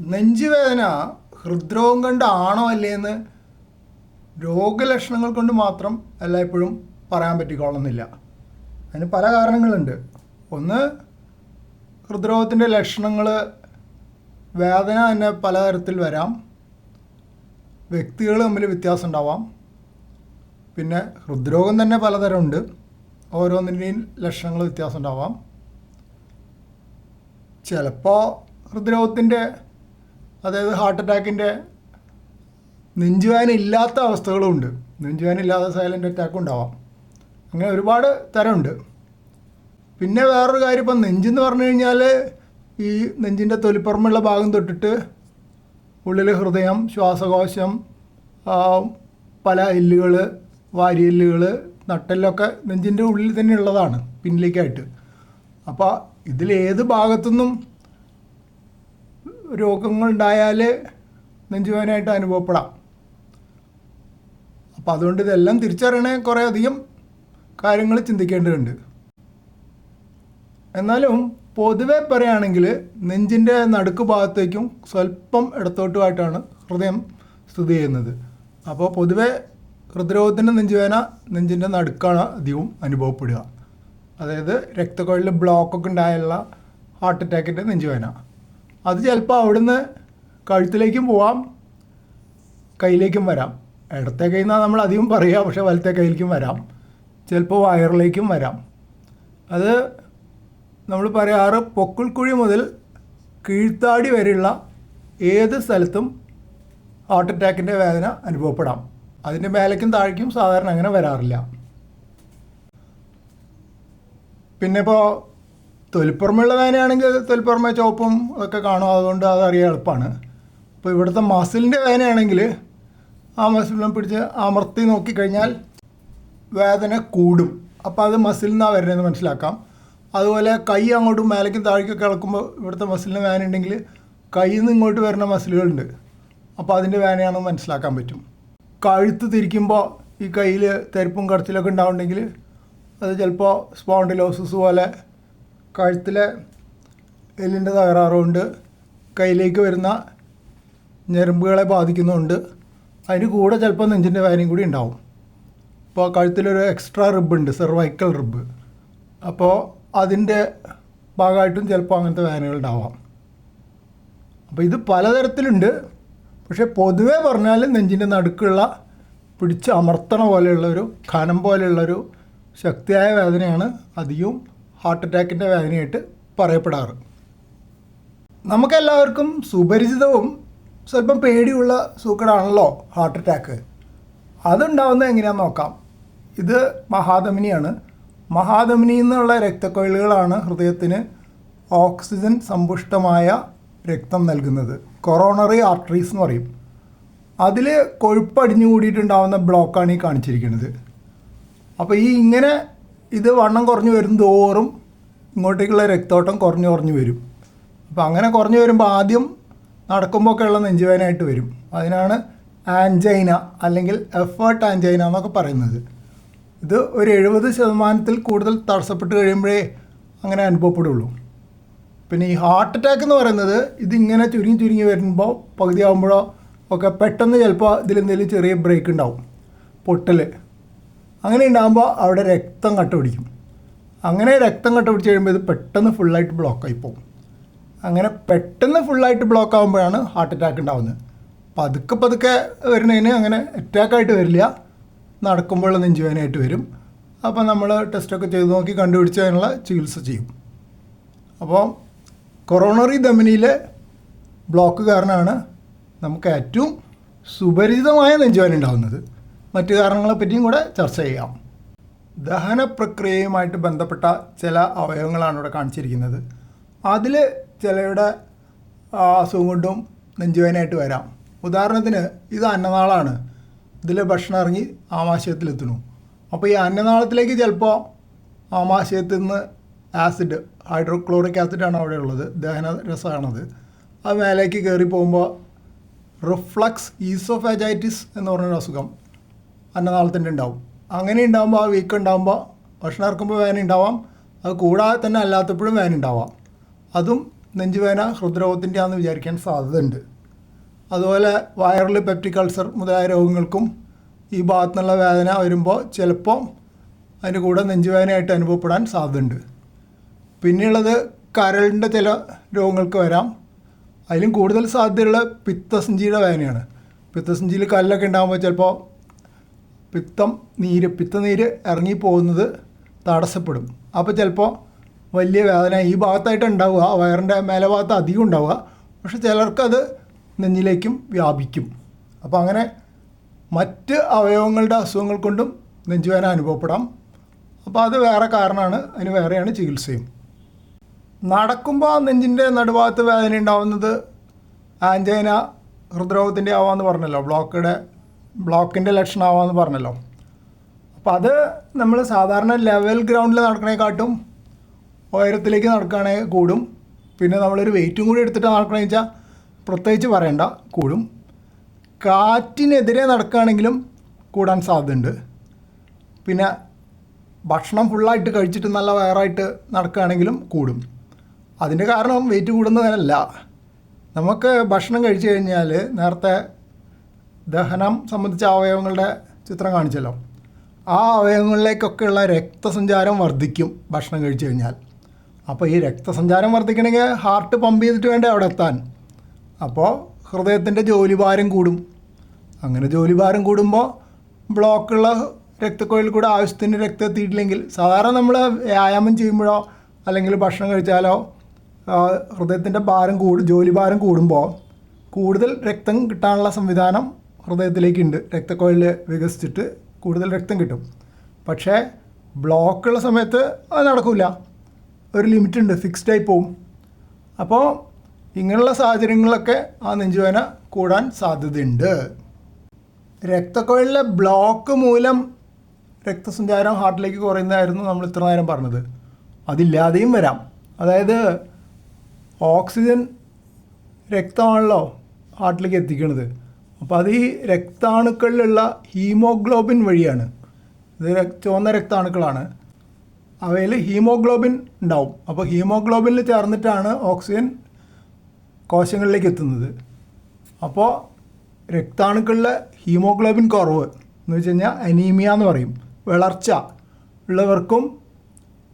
നെഞ്ചുവേദന ഹൃദ്രോഗം കൊണ്ടാണോ അല്ലേന്ന് രോഗലക്ഷണങ്ങൾ കൊണ്ട് മാത്രം എല്ലായ്പ്പോഴും പറയാൻ പറ്റിക്കൊള്ളുന്നില്ല. അതിന് പല കാരണങ്ങളുണ്ട്. ഒന്ന് ഹൃദ്രോഗത്തിന്റെ ലക്ഷണങ്ങൾ വേദന തന്നെ പലതരത്തിൽ വരാം. വ്യക്തികൾ തമ്മിൽ വ്യത്യാസം ഉണ്ടാവാം. പിന്നെ ഹൃദ്രോഗം തന്നെ പലതരമുണ്ട്. ഓരോന്നിന്റെയും ലക്ഷണങ്ങൾ വ്യത്യാസം ഉണ്ടാവാം. ചിലപ്പോൾ ഹൃദ്രോഗത്തിന്റെ അതായത് ഹാർട്ട് അറ്റാക്കിന്റെ നെഞ്ചുവേദന ഇല്ലാത്ത അവസ്ഥകളും ഉണ്ട്. നെഞ്ചുവേദന ഇല്ലാതെ സൈലന്റ് അറ്റാക്കും ഉണ്ടാവാം. അങ്ങനെ ഒരുപാട് തരമുണ്ട്. പിന്നെ വേറൊരു കാര്യം ഇപ്പം നെഞ്ചെന്ന് പറഞ്ഞു കഴിഞ്ഞാൽ ഈ നെഞ്ചിന്റെ തൊലിപ്പുറമുള്ള ഭാഗം തൊട്ടിട്ട് ഉള്ളിൽ ഹൃദയം ശ്വാസകോശം പല എല്ലുകൾ വാരിയെല്ലുകൾ നട്ടെല്ലൊക്കെ നെഞ്ചിന്റെ ഉള്ളിൽ തന്നെ ഉള്ളതാണ് പിന്നിലേക്കായിട്ട്. അപ്പോൾ ഇതിലേത് ഭാഗത്തുനിന്നും രോഗങ്ങൾ ഉണ്ടായാൽ നെഞ്ചുവേദനയായിട്ട് അനുഭവപ്പെടാം. അപ്പോൾ അതുകൊണ്ട് ഇതെല്ലാം തിരിച്ചറിയണേ കുറേ അധികം കാര്യങ്ങൾ ചിന്തിക്കേണ്ടതുണ്ട്. എന്നാലും പൊതുവെ പറയുകയാണെങ്കിൽ നെഞ്ചിന്റെ നടുക്ക് ഭാഗത്തേക്കും സ്വല്പം ഇടത്തോട്ടുമായിട്ടാണ് ഹൃദയം സ്ഥിതി ചെയ്യുന്നത്. അപ്പോൾ പൊതുവെ ഹൃദ്രോഗത്തിന്റെ നെഞ്ചുവേന നെഞ്ചിന്റെ നടുക്കാണ് അധികവും അനുഭവപ്പെടുക. അതായത് രക്തക്കൊഴലിൽ ബ്ലോക്കൊക്കെ ഉണ്ടായുള്ള ഹാർട്ട് അറ്റാക്കിന്റെ നെഞ്ചുവേദന. അത് ചിലപ്പോൾ അവിടുന്ന് കഴുത്തിലേക്കും പോവാം കയ്യിലേക്കും വരാം. ഇടത്തെ കയ്യിൽ നിന്നാണ് നമ്മൾ അധികം പറയുക പക്ഷേ വലത്തെ കയ്യിലേക്കും വരാം. ചിലപ്പോൾ വയറിലേക്കും വരാം. അത് നമ്മൾ പറയാറ് പൊക്കിൾക്കുഴി മുതൽ കീഴ്ത്താടി വരെയുള്ള ഏത് സ്ഥലത്തും ഹാർട്ട് അറ്റാക്കിന്റെ വേദന അനുഭവപ്പെടാം. അതിന്റെ മേലേക്കും താഴേക്കും സാധാരണ അങ്ങനെ വരാറില്ല. പിന്നെ ഇപ്പോൾ തൊലിപ്പുറമുള്ള വേദനയാണെങ്കിൽ തൊലിപ്പുറമെ ചുവപ്പും ഒക്കെ കാണും. അതുകൊണ്ട് അതറിയാൻ എളുപ്പമാണ്. അപ്പോൾ ഇവിടുത്തെ മസിലിന്റെ വേനയാണെങ്കിൽ ആ മസിലിനെ പിടിച്ച് അമർത്തി നോക്കിക്കഴിഞ്ഞാൽ വേദന കൂടും. അപ്പോൾ അത് മസിലിൽ നിന്നാണ് വരുന്നതെന്ന് മനസ്സിലാക്കാം. അതുപോലെ കൈ അങ്ങോട്ടും മേലേക്കും താഴേക്കൊക്കെ ഇളക്കുമ്പോൾ ഇവിടുത്തെ മസിലിന് വേന ഉണ്ടെങ്കിൽ കയ്യിൽ നിന്ന് ഇങ്ങോട്ട് വരുന്ന മസിലുകളുണ്ട്. അപ്പോൾ അതിന്റെ വേനയാണെന്ന് മനസ്സിലാക്കാൻ പറ്റും. കഴുത്ത് തിരിക്കുമ്പോൾ ഈ കയ്യിൽ തെരുപ്പും കടച്ചിലൊക്കെ ഉണ്ടാവുന്നുണ്ടെങ്കിൽ അത് ചിലപ്പോൾ സ്പോണ്ടിലോസിസ് പോലെ കഴുത്തിലെ എല്ലിന്റെ തകരാറുകൊണ്ട് കയ്യിലേക്ക് വരുന്ന ഞരമ്പുകളെ ബാധിക്കുന്നുണ്ട്. അതിന് കൂടെ ചിലപ്പോൾ നെഞ്ചിന്റെ വേദനയും കൂടി ഉണ്ടാവും. ഇപ്പോൾ കഴുത്തിലൊരു എക്സ്ട്രാ റിബ് ഉണ്ട് സെർവൈക്കൽ റിബ് അപ്പോൾ അതിന്റെ ഭാഗമായിട്ടും ചിലപ്പോൾ അങ്ങനത്തെ വേദനകൾ ഉണ്ടാവാം. അപ്പോൾ ഇത് പലതരത്തിലുണ്ട്. പക്ഷേ പൊതുവേ പറഞ്ഞാൽ നെഞ്ചിന്റെ നടുക്കുള്ള പിടിച്ച് അമർത്തണ പോലെയുള്ളൊരു ഖനം പോലെയുള്ളൊരു ശക്തിയായ വേദനയാണ് അധികവും ഹാർട്ട് അറ്റാക്കിന്റെ വേദനയായിട്ട് പറയപ്പെടാറ്. നമുക്കെല്ലാവർക്കും സുപരിചിതവും സ്വല്പം പേടിയുള്ള സൂക്കടാണല്ലോ ഹാർട്ട് അറ്റാക്ക്. അതുണ്ടാവുന്നത് എങ്ങനെയാണെന്ന് നോക്കാം. ഇത് മഹാധമനിയാണ്. മഹാധമനി എന്നുള്ള രക്തക്കൊഴലുകളാണ് ഹൃദയത്തിന് ഓക്സിജൻ സമ്പുഷ്ടമായ രക്തം നൽകുന്നത്. കൊറോണറി ആർട്ടറീസ് എന്ന് പറയും. അതിൽ കൊഴുപ്പടിഞ്ഞു കൂടിയിട്ടുണ്ടാവുന്ന ബ്ലോക്കാണ് ഈ കാണിച്ചിരിക്കുന്നത്. അപ്പോൾ ഈ ഇങ്ങനെ ഇത് വണ്ണം കുറഞ്ഞു വരും തോറും ഇങ്ങോട്ടേക്കുള്ള രക്തോട്ടം കുറഞ്ഞു കുറഞ്ഞു വരും. അപ്പോൾ അങ്ങനെ കുറഞ്ഞു വരുമ്പോൾ ആദ്യം ഉള്ള നെഞ്ചുവേദനയായിട്ട് വരും. അതിനാണ് ആൻജൈന അല്ലെങ്കിൽ എഫേർട്ട് ആൻജൈന എന്നൊക്കെ പറയുന്നത്. ഇത് ഒരു എഴുപത് ശതമാനത്തിൽ കൂടുതൽ തടസ്സപ്പെട്ട് കഴിയുമ്പോഴേ അങ്ങനെ അനുഭവപ്പെടുള്ളൂ. പിന്നെ ഈ ഹാർട്ട് അറ്റാക്ക് എന്ന് പറയുന്നത് ഇതിങ്ങനെ ചുരുങ്ങി ചുരുങ്ങി വരുമ്പോൾ പകുതിയാകുമ്പോഴോ ഒക്കെ പെട്ടെന്ന് ചിലപ്പോൾ ഇതിലെന്തെങ്കിലും ചെറിയ ബ്രേക്ക് ഉണ്ടാവും. പൊട്ടൽ അങ്ങനെ ഉണ്ടാകുമ്പോൾ അവിടെ രക്തം കട്ട പിടിക്കും അങ്ങനെ രക്തം കട്ട പിടിച്ച് കഴിയുമ്പോൾ ഇത് പെട്ടെന്ന് ഫുള്ളായിട്ട് ബ്ലോക്കായി പോകും. അങ്ങനെ പെട്ടെന്ന് ഫുള്ളായിട്ട് ബ്ലോക്ക് ആകുമ്പോഴാണ് ഹാർട്ട് അറ്റാക്ക് ഉണ്ടാകുന്നത് പതുക്കെ പതുക്കെ വരുന്നതിന് അങ്ങനെ അറ്റാക്കായിട്ട് വരില്ല. നടക്കുമ്പോൾ നെഞ്ചുവേനായിട്ട് വരും. അപ്പോൾ നമ്മൾ ടെസ്റ്റൊക്കെ ചെയ്ത് നോക്കി കണ്ടുപിടിച്ച് അതിനുള്ള ചികിത്സ ചെയ്യും. അപ്പോൾ കൊറോണറി ധമനിയിലെ ബ്ലോക്ക് കാരണമാണ് നമുക്ക് ഏറ്റവും സുപരിചിതമായ നെഞ്ചുവേന ഉണ്ടാകുന്നത് മറ്റു കാരണങ്ങളെപ്പറ്റിയും കൂടെ ചർച്ച ചെയ്യാം. ദഹന പ്രക്രിയയുമായിട്ട് ബന്ധപ്പെട്ട ചില അവയവങ്ങളാണ് ഇവിടെ കാണിച്ചിരിക്കുന്നത്. അതിൽ ചിലയുടെ അസുഖം കൊണ്ടും നെഞ്ചുവേനായിട്ട് വരാം. ഉദാഹരണത്തിന് ഇത് അന്നനാളാണ്. ഇതിൽ ഭക്ഷണം ഇറങ്ങി ആമാശയത്തിലെത്തുന്നു. അപ്പോൾ ഈ അന്നനാളത്തിലേക്ക് ചിലപ്പോൾ ആമാശയത്തിൽ നിന്ന് ആസിഡ് ഹൈഡ്രോക്ലോറിക് ആസിഡാണ് അവിടെ ഉള്ളത് ദഹന രസമാണത്. അത് മേലേക്ക് കയറി പോകുമ്പോൾ റിഫ്ലക്സ് ഈസോഫാജൈറ്റിസ് എന്ന് പറഞ്ഞൊരു അസുഖം അന്നനാളത്തിന്റെ ഉണ്ടാവും. അങ്ങനെ ഉണ്ടാകുമ്പോൾ ആ വീക്ക് ഉണ്ടാകുമ്പോൾ ഭക്ഷണം ഇറക്കുമ്പോൾ വേദന ഉണ്ടാവാം. അത് കൂടാതെ തന്നെ അല്ലാത്തപ്പോഴും വേദന ഉണ്ടാവാം. അതും നെഞ്ചുവേന ഹൃദ്രോഗത്തിന്റെ ആണെന്ന് വിചാരിക്കാൻ സാധ്യതയുണ്ട്. അതുപോലെ വയറിൽ പെപ്റ്റിക് അൾസർ മുതലായ രോഗങ്ങൾക്കും ഈ ഭാഗത്തു നിന്നുള്ള വേദന വരുമ്പോൾ ചിലപ്പോൾ അതിന്റെ കൂടെ നെഞ്ചുവേദനയായിട്ട് അനുഭവപ്പെടാൻ സാധ്യതയുണ്ട്. പിന്നെയുള്ളത് കരളിന്റെ ചില രോഗങ്ങൾക്ക് വരാം. അതിലും കൂടുതൽ സാധ്യതയുള്ള പിത്തസഞ്ചിയുടെ വേദനയാണ്. പിത്തസഞ്ചിയിൽ കല്ലൊക്കെ ഉണ്ടാകുമ്പോൾ ചിലപ്പോൾ പിത്തം നീര് പിത്തനീര് ഇറങ്ങിപ്പോകുന്നത് തടസ്സപ്പെടും. അപ്പോൾ ചിലപ്പോൾ വലിയ വേദന ഈ ഭാഗത്തായിട്ട് ഉണ്ടാവുക വയറിന്റെ മേലെ ഭാഗത്ത് അധികം ഉണ്ടാവുക. പക്ഷെ ചിലർക്കത് നെഞ്ഞിലേക്കും വ്യാപിക്കും. അപ്പോൾ അങ്ങനെ മറ്റ് അവയവങ്ങളുടെ അസുഖങ്ങൾ കൊണ്ടും നെഞ്ചുവേദന അനുഭവപ്പെടാം. അപ്പോൾ അത് വേറെ കാരണമാണ് അതിന് വേറെയാണ് ചികിത്സയും. നടക്കുമ്പോൾ നെഞ്ചിന്റെ നടുഭാഗത്ത് വേദന ഉണ്ടാവുന്നത് ആഞ്ചേന ഹൃദ്രോഗത്തിന്റെ ആവാമെന്ന് പറഞ്ഞല്ലോ ബ്ലോക്കിയുടെ ബ്ലോക്കിന്റെ ലക്ഷണമാവാമെന്ന് പറഞ്ഞല്ലോ. അപ്പോൾ അത് നമ്മൾ സാധാരണ ലെവൽ ഗ്രൗണ്ടിൽ നടക്കണേക്കാട്ടും ഉയരത്തിലേക്ക് നടക്കുകയാണെങ്കിൽ കൂടും. പിന്നെ നമ്മളൊരു വെയിറ്റും കൂടി എടുത്തിട്ട് നടക്കണമെന്ന് വെച്ചാൽ പ്രത്യേകിച്ച് പറയണ്ട കൂടും. കാറ്റിനെതിരെ നടക്കുകയാണെങ്കിലും കൂടാൻ സാധ്യതയുണ്ട്. പിന്നെ ഭക്ഷണം ഫുള്ളായിട്ട് കഴിച്ചിട്ട് നല്ല വയറായിട്ട് നടക്കുകയാണെങ്കിലും കൂടും. അതിന്റെ കാരണം വെയിറ്റ് കൂടുന്നതിനല്ല നമുക്ക് ഭക്ഷണം കഴിച്ചു കഴിഞ്ഞാൽ നേരത്തെ ദഹനം സംബന്ധിച്ച അവയവങ്ങളുടെ ചിത്രം കാണിച്ചല്ലോ. ആ അവയവങ്ങളിലേക്കൊക്കെയുള്ള രക്തസഞ്ചാരം വർദ്ധിക്കും ഭക്ഷണം കഴിച്ചു കഴിഞ്ഞാൽ. അപ്പോൾ ഈ രക്തസഞ്ചാരം വർദ്ധിക്കണമെങ്കിൽ ഹാർട്ട് പമ്പ് ചെയ്തിട്ട് വേണ്ടേ അവിടെ എത്താൻ? അപ്പോൾ ഹൃദയത്തിന്റെ ജോലിഭാരം കൂടും. അങ്ങനെ ജോലിഭാരം കൂടുമ്പോൾ ബ്ലോക്കുള്ള രക്തക്കൊഴിൽ കൂടെ ആവശ്യത്തിന് രക്തം എത്തിയിട്ടില്ലെങ്കിൽ സാധാരണ നമ്മൾ വ്യായാമം ചെയ്യുമ്പോഴോ അല്ലെങ്കിൽ ഭക്ഷണം കഴിച്ചാലോ ഹൃദയത്തിന്റെ ഭാരം കൂടും ജോലിഭാരം കൂടുമ്പോൾ കൂടുതൽ രക്തം കിട്ടാനുള്ള സംവിധാനം ഹൃദയത്തിലേക്കുണ്ട്. രക്തക്കോഴിൽ വികസിച്ചിട്ട് കൂടുതൽ രക്തം കിട്ടും. പക്ഷേ ബ്ലോക്കുള്ള സമയത്ത് അത് നടക്കില്ല ഒരു ലിമിറ്റ് ഉണ്ട് ഫിക്സ്ഡ് ആയി പോവും. അപ്പോൾ ഇങ്ങനെയുള്ള സാഹചര്യങ്ങളൊക്കെ ആ നെഞ്ചുവേന കൂടാൻ സാധ്യതയുണ്ട്. രക്തക്കൊഴലിലെ ബ്ലോക്ക് മൂലം രക്തസഞ്ചാരം ഹാർട്ടിലേക്ക് കുറയുന്നതായിരുന്നു നമ്മൾ ഇത്ര നേരം പറഞ്ഞത്. അതില്ലാതെയും വരാം. അതായത് ഓക്സിജൻ രക്തമാണല്ലോ ഹാർട്ടിലേക്ക് എത്തിക്കുന്നത് അപ്പോൾ അത് ഈ രക്താണുക്കളിലുള്ള ഹീമോഗ്ലോബിൻ വഴിയാണ്. ഇത് ചുവന്ന രക്താണുക്കളാണ്. അവയിൽ ഹീമോഗ്ലോബിൻ ഉണ്ടാവും. അപ്പോൾ ഹീമോഗ്ലോബിനിൽ ചേർന്നിട്ടാണ് ഓക്സിജൻ കോശങ്ങളിലേക്ക് എത്തുന്നത്. അപ്പോൾ രക്താണുക്കളിലെ ഹീമോഗ്ലോബിൻ കുറവ് എന്ന് വെച്ച് കഴിഞ്ഞാൽ അനീമിയ എന്ന് പറയും. വിളർച്ച ഉള്ളവർക്കും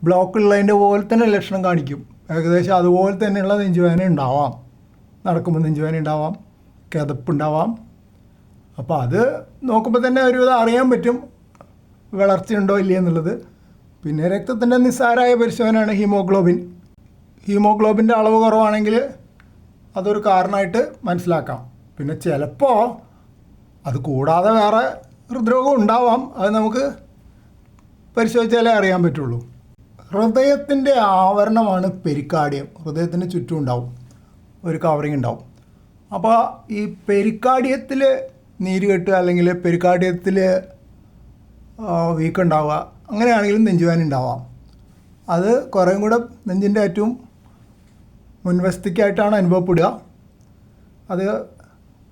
ബ്ലോക്ക് ഉള്ളതിന്റെ പോലെ തന്നെ ലക്ഷണം കാണിക്കും. ഏകദേശം അതുപോലെ തന്നെയുള്ള നെഞ്ചുവേദന ഉണ്ടാവാം. നടക്കുമ്പോൾ നെഞ്ചുവേദന ഉണ്ടാവാം. കിതപ്പുണ്ടാവാം അപ്പോൾ അത് നോക്കുമ്പോൾ തന്നെ ഒരുവിധം അറിയാൻ പറ്റും. വളർച്ചയുണ്ടോ ഇല്ലേ എന്നുള്ളത്. പിന്നെ രക്തത്തിന്റെ നിസ്സാരമായ പരിശോധനയാണ് ഹീമോഗ്ലോബിൻ. ഹീമോഗ്ലോബിന്റെ അളവ് കുറവാണെങ്കിൽ അതൊരു കാരണമായിട്ട് മനസ്സിലാക്കാം. പിന്നെ ചിലപ്പോൾ അത് കൂടാതെ വേറെ ഹൃദ്രോഗം ഉണ്ടാവാം. അത് നമുക്ക് പരിശോധിച്ചാലേ അറിയാൻ പറ്റുള്ളൂ. ഹൃദയത്തിന്റെ ആവരണമാണ് പെരിക്കാർഡിയം. ഹൃദയത്തിന് ചുറ്റും ഉണ്ടാവും. ഒരു കവറിങ് ഉണ്ടാവും. അപ്പോൾ ഈ പെരിക്കാർഡിയത്തിൽ നീര് കെട്ടുക അല്ലെങ്കിൽ പെരിക്കാർഡിയത്തിൽ വീക്കുണ്ടാവുക അങ്ങനെയാണെങ്കിലും നെഞ്ചുവേദന ഉണ്ടാവാം. അത് കുറേയും കൂടെ നെഞ്ചിന്റെ ഏറ്റവും മുൻവശത്തേക്കായിട്ടാണ് അനുഭവപ്പെടുക. അത്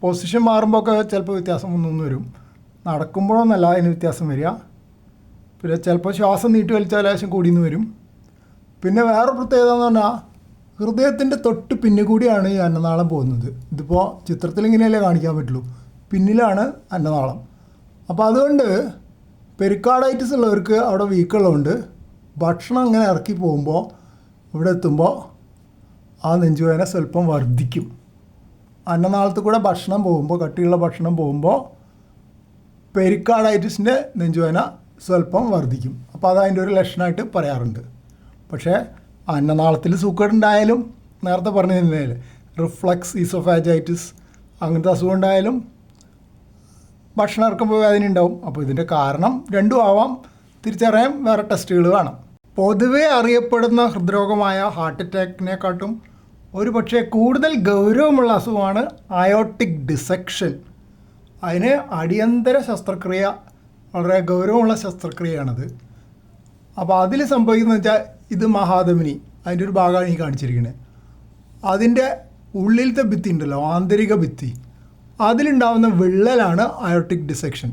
പൊസിഷൻ മാറുമ്പോൾ ഒക്കെ ചിലപ്പോൾ വ്യത്യാസം ഒന്നൊന്നും വരും. നടക്കുമ്പോഴൊന്നല്ല അതിന് വ്യത്യാസം വരിക. പിന്നെ ചിലപ്പോൾ ശ്വാസം നീട്ടി വലിച്ചാൽ ലേശം കൂടിയെന്ന് വരും. പിന്നെ വേറെ പ്രത്യേകത എന്ന് പറഞ്ഞാൽ ഹൃദയത്തിന്റെ തൊട്ട് പിന്നെ കൂടിയാണ് ഈ അന്നനാളം പോകുന്നത്. ഇതിപ്പോൾ ചിത്രത്തിൽ ഇങ്ങനെയല്ലേ കാണിക്കാൻ പറ്റുള്ളൂ. പിന്നിലാണ് അന്നനാളം. അപ്പോൾ അതുകൊണ്ട് പെരിക്കാർഡൈറ്റിസ് ഉള്ളവർക്ക് അവിടെ വീക്കുള്ളതുകൊണ്ട് ഭക്ഷണം അങ്ങനെ ഇറക്കി പോകുമ്പോൾ ഇവിടെ എത്തുമ്പോൾ ആ നെഞ്ചുവേദന സ്വല്പം വർദ്ധിക്കും. അന്നനാളത്ത് കൂടെ ഭക്ഷണം പോകുമ്പോൾ കട്ടിയുള്ള ഭക്ഷണം പോകുമ്പോൾ പെരിക്കാർഡൈറ്റിസിന്റെ നെഞ്ചുവേദന സ്വല്പം വർദ്ധിക്കും. അപ്പോൾ അത് അതിന്റെ ഒരു ലക്ഷണമായിട്ട് പറയാറുണ്ട്. പക്ഷേ അന്നനാളത്തിൽ സൂക്കേടുണ്ടായാലും നേരത്തെ പറഞ്ഞു റിഫ്ലക്സ് ഈസോഫാജൈറ്റിസ് അങ്ങനത്തെ അസുഖം ഉണ്ടായാലും ഭക്ഷണം ഇറക്കുമ്പോൾ വേദന ഉണ്ടാവും. അപ്പോൾ ഇതിന്റെ കാരണം രണ്ടും ആവാം. തിരിച്ചറിയാൻ വേറെ ടെസ്റ്റുകൾ വേണം പൊതുവെ അറിയപ്പെടുന്ന ഹൃദ്രോഗമായ ഹാർട്ട് അറ്റാക്കിനെക്കാട്ടും ഒരു പക്ഷേ കൂടുതൽ ഗൗരവമുള്ള അസുഖമാണ് അയോട്ടിക് ഡിസെക്ഷൻ. അതിന് അടിയന്തര ശസ്ത്രക്രിയ വളരെ ഗൗരവമുള്ള ശസ്ത്രക്രിയയാണത്. അപ്പോൾ അതിൽ സംഭവിക്കുന്നത് വെച്ചാൽ ഇത് മഹാധമിനി അതിന്റെ ഒരു ഭാഗമാണ് ഈ കാണിച്ചിരിക്കുന്നത് അതിന്റെ ഉള്ളിലത്തെ ഭിത്തി ഉണ്ടല്ലോ ആന്തരിക ഭിത്തി. അതിലുണ്ടാവുന്ന വിള്ളലാണ് അയോട്ടിക് ഡിസെക്ഷൻ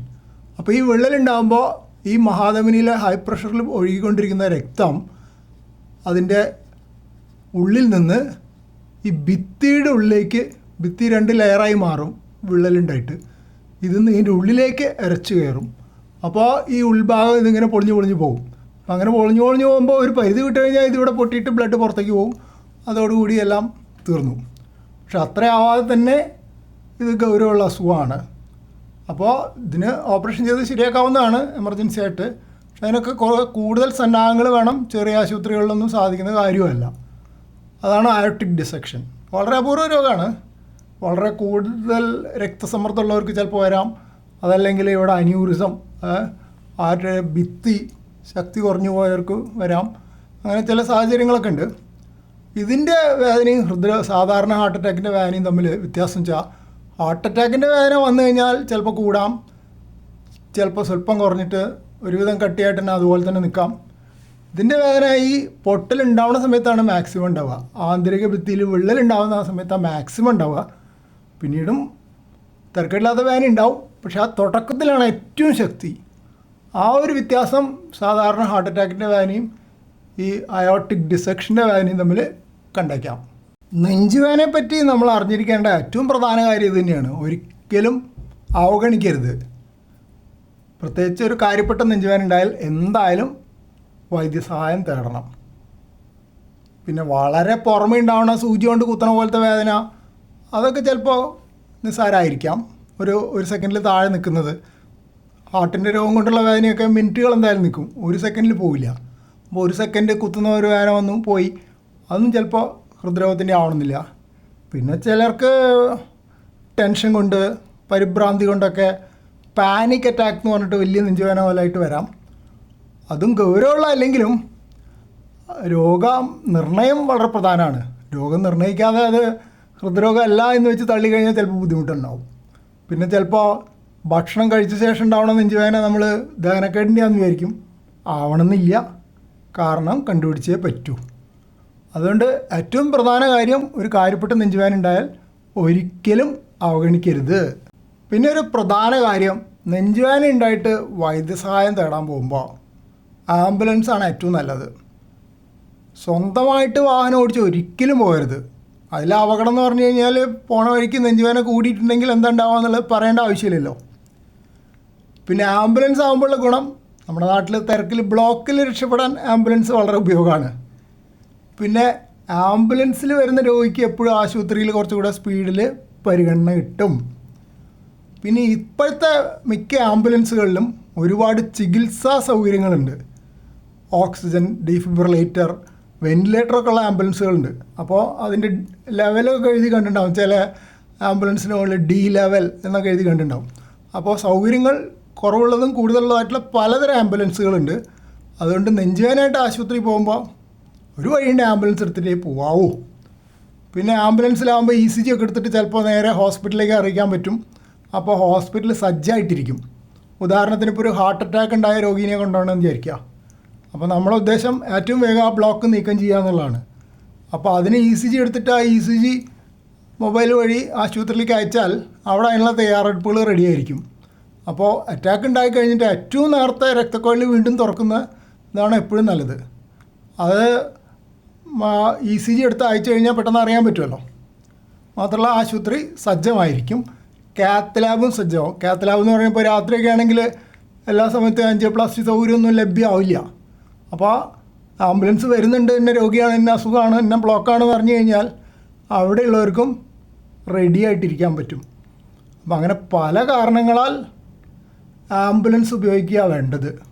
അപ്പോൾ ഈ വിള്ളലുണ്ടാകുമ്പോൾ ഈ മഹാധമനിയിലെ ഹൈ പ്രഷറിൽ ഒഴുകിക്കൊണ്ടിരിക്കുന്ന രക്തം അതിന്റെ ഉള്ളിൽ നിന്ന് ഈ ഭിത്തിയുടെ ഉള്ളിലേക്ക് ഭിത്തി രണ്ട് ലെയറായി മാറും വിള്ളലുണ്ടായിട്ട്. ഇതിന്ന് ഇതിന്റെ ഉള്ളിലേക്ക് ഇരച്ചു കയറും. അപ്പോൾ ഈ ഉൾഭാഗം ഇതിങ്ങനെ പൊളിഞ്ഞു പൊളിഞ്ഞു പോകും. അപ്പം അങ്ങനെ പൊളിഞ്ഞു പൊളിഞ്ഞു പോകുമ്പോൾ ഒരു പരിധി വിട്ട് കഴിഞ്ഞാൽ ഇതിവിടെ പൊട്ടിയിട്ട് ബ്ലഡ് പുറത്തേക്ക് പോകും. അതോടുകൂടി എല്ലാം തീർന്നു. പക്ഷെ അത്രയാവാതെ തന്നെ ഇത് ഗൗരവമുള്ള അസുഖമാണ്. അപ്പോൾ ഇതിന് ഓപ്പറേഷൻ ചെയ്ത് ശരിയാക്കാവുന്നതാണ് എമർജൻസി ആയിട്ട്. പക്ഷെ അതിനൊക്കെ കൂടുതൽ സന്നാഹങ്ങൾ വേണം. ചെറിയ ആശുപത്രികളിലൊന്നും സാധിക്കുന്ന കാര്യമല്ല. അതാണ് അയോട്ടിക് ഡിസെക്ഷൻ. വളരെ അപൂർവ രോഗമാണ് വളരെ കൂടുതൽ രക്തസമ്മർദ്ദമുള്ളവർക്ക് ചിലപ്പോൾ വരാം. അതല്ലെങ്കിൽ ഇവിടെ അന്യൂറിസം ആരുടെ ഭിത്തി ശക്തി കുറഞ്ഞു പോയവർക്ക് വരാം. അങ്ങനെ ചില സാഹചര്യങ്ങളൊക്കെ ഉണ്ട്. ഇതിന്റെ വേദനയും ഹൃദയ സാധാരണ ഹാർട്ട് അറ്റാക്കിന്റെ വേദനയും തമ്മിൽ വ്യത്യാസം വെച്ചാൽ ഹാർട്ട് അറ്റാക്കിന്റെ വേദന വന്നു കഴിഞ്ഞാൽ ചിലപ്പോൾ കൂടാം. ചിലപ്പോൾ സ്വല്പം കുറഞ്ഞിട്ട് ഒരുവിധം കട്ടിയായിട്ട് തന്നെ അതുപോലെ തന്നെ നിൽക്കാം. ഇതിന്റെ വേദന ഈ പൊട്ടൽ ഉണ്ടാവുന്ന സമയത്താണ് മാക്സിമം ഉണ്ടാവുക. ആന്തരിക ഭിത്തിയിൽ വിള്ളൽ ഉണ്ടാവുന്ന ആ സമയത്താണ് മാക്സിമം ഉണ്ടാവുക. പിന്നീടും തിരക്കില്ലാത്ത വേദന ഉണ്ടാവും. പക്ഷേ ആ തുടക്കത്തിലാണ് ഏറ്റവും ശക്തി. ആ ഒരു വ്യത്യാസം സാധാരണ ഹാർട്ട് അറ്റാക്കിന്റെ വേദനയും ഈ അയോട്ടിക് ഡിസക്ഷന്റെ വേദനയും തമ്മിൽ കണ്ടേക്കാം. നെഞ്ചുവേദനയെ പറ്റി നമ്മൾ അറിഞ്ഞിരിക്കേണ്ട ഏറ്റവും പ്രധാന കാര്യം ഇത് തന്നെയാണ്. ഒരിക്കലും അവഗണിക്കരുത്. പ്രത്യേകിച്ച് ഒരു കാര്യപ്പെട്ട നെഞ്ചുവേന ഉണ്ടായാൽ എന്തായാലും വൈദ്യസഹായം തേടണം. പിന്നെ വളരെ പുറമേ ഉണ്ടാവുന്ന സൂചി കൊണ്ട് കുത്തണ പോലത്തെ വേദന അതൊക്കെ ചിലപ്പോൾ നിസ്സാരമായിരിക്കാം ഒരു ഒരു സെക്കൻഡിൽ താഴെ നിൽക്കുന്നത്. ഹാർട്ടിന്റെ രോഗം കൊണ്ടുള്ള വേദനയൊക്കെ മിനിറ്റുകൾ എന്തായാലും നിൽക്കും. ഒരു സെക്കൻഡിൽ പോവില്ല. അപ്പോൾ ഒരു സെക്കൻഡ് കുത്തുന്ന ഒരു വേദന വന്നു പോയി. അതൊന്നും ചിലപ്പോൾ ഹൃദ്രോഗത്തിന്റെ ആവണമെന്നില്ല. പിന്നെ ചിലർക്ക് ടെൻഷൻ കൊണ്ട് പരിഭ്രാന്തി കൊണ്ടൊക്കെ പാനിക് അറ്റാക്ക് എന്ന് പറഞ്ഞിട്ട് വലിയ നെഞ്ചുവേന പോലായിട്ട് വരാം. അതും ഗൗരവമുള്ള അല്ലെങ്കിലും രോഗ നിർണയം വളരെ പ്രധാനമാണ്. രോഗം നിർണയിക്കാതെ അത് ഹൃദ്രോഗമല്ല എന്ന് വെച്ച് തള്ളിക്കഴിഞ്ഞാൽ ചിലപ്പോൾ ബുദ്ധിമുട്ടുണ്ടാവും. പിന്നെ ചിലപ്പോൾ ഭക്ഷണം കഴിച്ച ശേഷം ഉണ്ടാവണം നെഞ്ചുവേദന നമ്മൾ ദഹനക്കേടിന്റെ ആണെന്ന് വിചാരിക്കും. ആവണമെന്നില്ല. കാരണം കണ്ടുപിടിച്ചേ പറ്റൂ. അതുകൊണ്ട് ഏറ്റവും പ്രധാന കാര്യം ഒരു കാര്യപ്പെട്ട നെഞ്ചുവേനുണ്ടായാൽ ഒരിക്കലും അവഗണിക്കരുത്. പിന്നെ ഒരു പ്രധാന കാര്യം നെഞ്ചുവേദന ഉണ്ടായിട്ട് വൈദ്യസഹായം തേടാൻ പോകുമ്പോൾ ആംബുലൻസാണ് ഏറ്റവും നല്ലത്. സ്വന്തമായിട്ട് വാഹനം ഓടിച്ച് ഒരിക്കലും പോകരുത്. അതിൽ അപകടം എന്ന് പറഞ്ഞു കഴിഞ്ഞാൽ പോണ വഴിക്ക് നെഞ്ചുവേദന കൂടിയിട്ടുണ്ടെങ്കിൽ എന്താ എന്നുള്ളത് പറയേണ്ട ആവശ്യമില്ലല്ലോ. പിന്നെ ആംബുലൻസ് ആകുമ്പോഴുള്ള ഗുണം നമ്മുടെ നാട്ടിൽ തിരക്കിൽ ബ്ലോക്കിൽ രക്ഷപ്പെടാൻ ആംബുലൻസ് വളരെ ഉപയോഗമാണ്. പിന്നെ ആംബുലൻസിൽ വരുന്ന രോഗിക്ക് എപ്പോഴും ആശുപത്രിയിൽ കുറച്ചുകൂടെ സ്പീഡിൽ പരിഗണന കിട്ടും. പിന്നെ ഇപ്പോഴത്തെ മിക്ക ആംബുലൻസുകളിലും ഒരുപാട് ചികിത്സാ സൗകര്യങ്ങളുണ്ട്. ഓക്സിജൻ ഡീഫിബ്രിലേറ്റർ വെന്റിലേറ്ററൊക്കെ ഉള്ള ആംബുലൻസുകളുണ്ട്. അപ്പോൾ അതിന്റെ ലെവലൊക്കെ എഴുതി കണ്ടിട്ടുണ്ടാവും. ചില ആംബുലൻസിന് മുകളിൽ ഡി ലെവൽ എന്നൊക്കെ എഴുതി കണ്ടിട്ടുണ്ടാവും. അപ്പോൾ സൗകര്യങ്ങൾ കുറവുള്ളതും കൂടുതലുള്ളതായിട്ടുള്ള പലതരം ആംബുലൻസുകളുണ്ട്. അതുകൊണ്ട് നെഞ്ചുവേനായിട്ട് ആശുപത്രി പോകുമ്പോൾ ഒരു വഴിയുണ്ട് ആംബുലൻസ് എടുത്തിട്ടേ പോവാവൂ. പിന്നെ ആംബുലൻസിലാവുമ്പോൾ ഇ സി ജി ഒക്കെ എടുത്തിട്ട് ചിലപ്പോൾ നേരെ ഹോസ്പിറ്റലിലേക്ക് അറിയിക്കാൻ പറ്റും. അപ്പോൾ ഹോസ്പിറ്റൽ സജ്ജമായിട്ടിരിക്കും ഉദാഹരണത്തിന് ഇപ്പോൾ ഒരു ഹാർട്ട് അറ്റാക്ക് ഉണ്ടായ രോഗിനെ കൊണ്ടുപോകണമെന്ന് വിചാരിക്കുക. അപ്പോൾ നമ്മളെ ഉദ്ദേശം ഏറ്റവും വേഗം ആ ബ്ലോക്ക് നീക്കം ചെയ്യുക എന്നുള്ളതാണ്. അപ്പോൾ അതിന് ഇ സി ജി എടുത്തിട്ട് ആ ഇ സി ജി മൊബൈൽ വഴി ആശുപത്രിയിലേക്ക് അയച്ചാൽ അവിടെ അതിനുള്ള തയ്യാറെടുപ്പുകൾ റെഡി ആയിരിക്കും. അപ്പോൾ അറ്റാക്ക് ഉണ്ടായി കഴിഞ്ഞിട്ട് ഏറ്റവും നേരത്തെ രക്തക്കൊഴൽ വീണ്ടും തുറക്കുന്ന ഇതാണ് എപ്പോഴും നല്ലത്. അത് ഇ സി ജി എടുത്ത് അയച്ചു കഴിഞ്ഞാൽ പെട്ടെന്ന് അറിയാൻ പറ്റുമല്ലോ. മാത്രമല്ല ആശുപത്രി സജ്ജമായിരിക്കും. കാത്ത് ലാബും സജ്ജമാവും. കാത്ത് ലാബ് എന്ന് പറയുമ്പോൾ രാത്രിയൊക്കെ ആണെങ്കിൽ എല്ലാ സമയത്തും ആൻജിയോപ്ലാസ്റ്റി സൗകര്യമൊന്നും ലഭ്യമാവില്ല. അപ്പോൾ ആംബുലൻസ് വരുന്നുണ്ട് എന്നെ രോഗിയാണ് എന്നെ അസുഖമാണ് എന്നെ ബ്ലോക്കാണ് പറഞ്ഞു കഴിഞ്ഞാൽ അവിടെയുള്ളവർക്കും റെഡി ആയിട്ടിരിക്കാൻ പറ്റും. അപ്പം അങ്ങനെ പല കാരണങ്ങളാൽ ആംബുലൻസ് ഉപയോഗിക്കുക വേണ്ടത്.